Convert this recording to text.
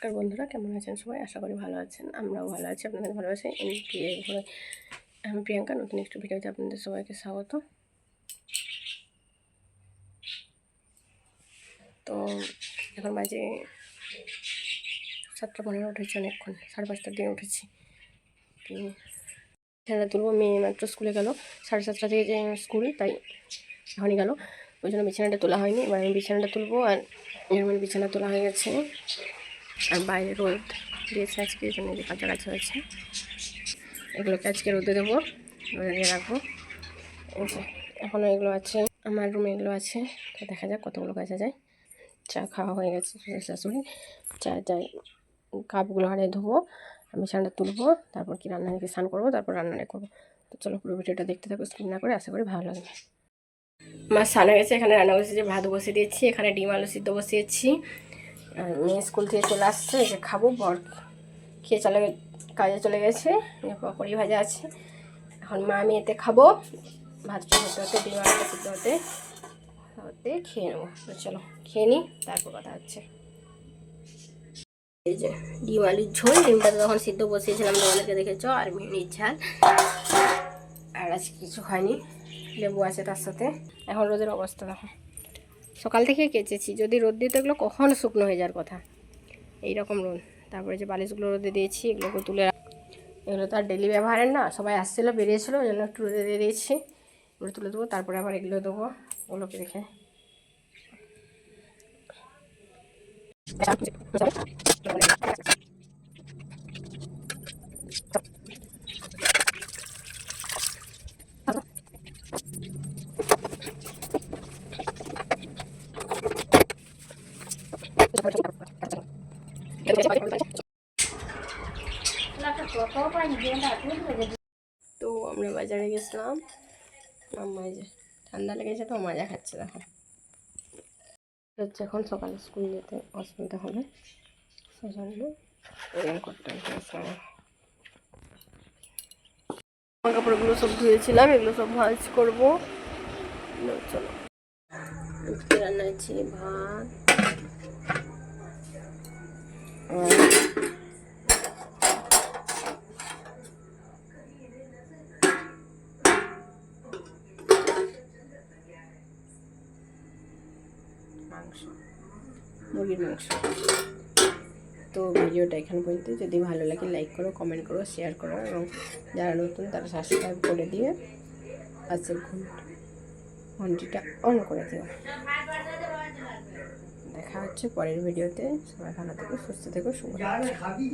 নমস্কার বন্ধুরা, কেমন আছেন সবাই? আশা করি ভালো আছেন, আমরাও ভালো আছি, আপনাদের ভালো আছি আমি প্রিয়াঙ্কা, নতুন একটু ভিডিওতে আপনাদের সবাইকে স্বাগত। তো এখন বাজে সাতটা পনেরো, উঠেছি অনেকক্ষণ, সাড়ে পাঁচটার দিকে উঠেছি। তো বিছানাটা তুলবো, মেয়ে মাত্র স্কুলে গেল, সাড়ে সাতটা থেকে যে স্কুল, তাই এখনই গেল। ওই জন্য বিছানাটা তোলা হয়নি, এবার আমি বিছানাটা তুলবো, আর এরকম বিছানা তোলা হয়ে গেছে। আর বাইরে রোদ দিয়েছে আজকে, এই জন্য যে কাছাকাছি হয়েছে। এগুলোকে আজকে রোদে দেবো, রোদে দিয়ে রাখব। এখনও এগুলো আছে, আমার রুমে এগুলো আছে। তো দেখা যাক কতগুলো কাজা যায়। চা খাওয়া হয়ে গেছে শাশুড়ি। চা যাই কাপগুলো হারে ধোবো, আমি বিছানাটা তুলবো, তারপর কি রান্না রেখে স্নান করব, তারপর রান্নাটা করব। তো চলো পুরো ভিডিওটা দেখতে থাকো, স্কিপ না করে, আশা করি ভালো লাগবে। মাছ সানা গেছে, এখানে রান্না বসেছি, ভাত বসিয়ে দিয়েছি, এখানে ডিম আলু সিদ্ধ বসিয়েছি। মেয়ে স্কুল থেকে চলে আসছে, এসে খাব, বর খেয়ে চলে কাজে চলে গেছে পকড়ি ভাজা আছে। এখন মা আমি এতে খাব ভাতটা হতে হতে, ডিম আলুটা সিদ্ধ হতে হতে খেয়ে নেব। চলো, খেয়ে নিই তারপর কথা হচ্ছে। এই যে ডিম আলুর ঝোল, ডিমটা তো তখন সিদ্ধ বসিয়েছিলাম তোমাদেরকে দেখেছ আর মিনিট ঝাল। আর আজকে কিছু হয়নি লেবু আছে তার সাথে। এখন রোদের অবস্থা দেখো। সকাল থেকে কেচেছি। যদি রোদ দিত এগুলো কখন শুকনো হয়ে যাওয়ার কথা। এই রকম রোদ। তারপরে যে বালিশগুলো রোদে দিয়েছি, এগুলোকে তুলে এগুলো তো আর ডেলি ব্যবহারের না, সবাই আসছিল, বেরিয়েছিলো, ওই জন্য একটু রোদে দিয়ে দিয়েছি। এগুলো তুলে দেবো, তারপরে আবার এগুলো দেবো, ওগুলোকে রেখে তো আমরা বাজারে গেছিলাম। যে ঠান্ডা লেগেছে তো মজা খাচ্ছে, দেখো। হচ্ছে এখন সকালে স্কুল যেতে অসুবিধা হবে সেই জন্য রেনকোটটা গেছিলাম জামা কাপড়গুলো সব ধুয়েছিলাম, এগুলো সব ভাজ করব। চলো। রান্না হচ্ছে ভাত মাংস, মুরগির মাংস। তো ভিডিওটা এখানে পর্যন্ত। যদি ভালো লাগে লাইক করো কমেন্ট করো শেয়ার করো, এবং যারা নতুন তারা সাবস্ক্রাইব করে দিয়ে ঘণ্টা ঘন্টিটা অন করে দিও। দেখা হচ্ছে পরের ভিডিওতে। সবাই ভালো থেকো, সুস্থ থেকো রাত্রি।